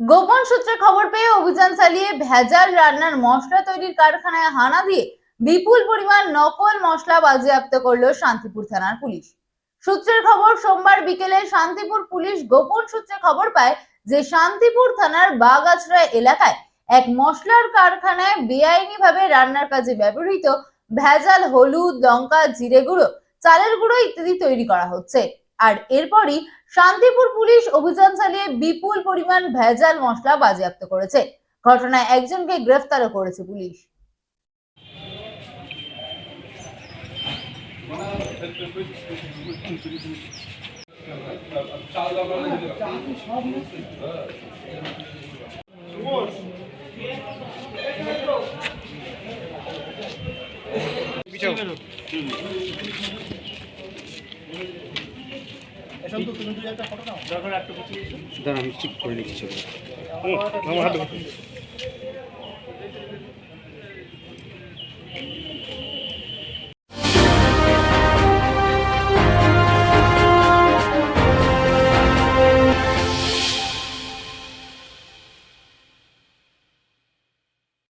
গোপন সূত্রে খবর পেয়ে অভিযান চালিয়ে ভেজাল রান্নার মশলা তৈরির কারখানায় হানা দিয়ে বিপুল পরিমাণ নকল মশলা বাজেয়াপ্ত করল শান্তিপুর থানার পুলিশ। সূত্রের খবর, সোমবার বিকেলে শান্তিপুর পুলিশ গোপন সূত্রে খবর পায় যে শান্তিপুর থানার বাগাছড়া এলাকায় এক মশলার কারখানায় বেআইনিভাবে রান্নার কাজে ব্যবহৃত ভেজাল, হলুদ, লঙ্কা, জিরে গুঁড়ো, চালের গুঁড়ো ইত্যাদি তৈরি করা হচ্ছে। আর এরপরই শান্তিপুর পুলিশ অভিযান চালিয়ে বিপুল পরিমাণ ভেজাল মশলা বাজেয়াপ্ত করেছে। ঘটনায় একজনকে গ্রেফতারও করেছে পুলিশ। দাঁড়া আমি ঠিক করে নিচ্ছি আমার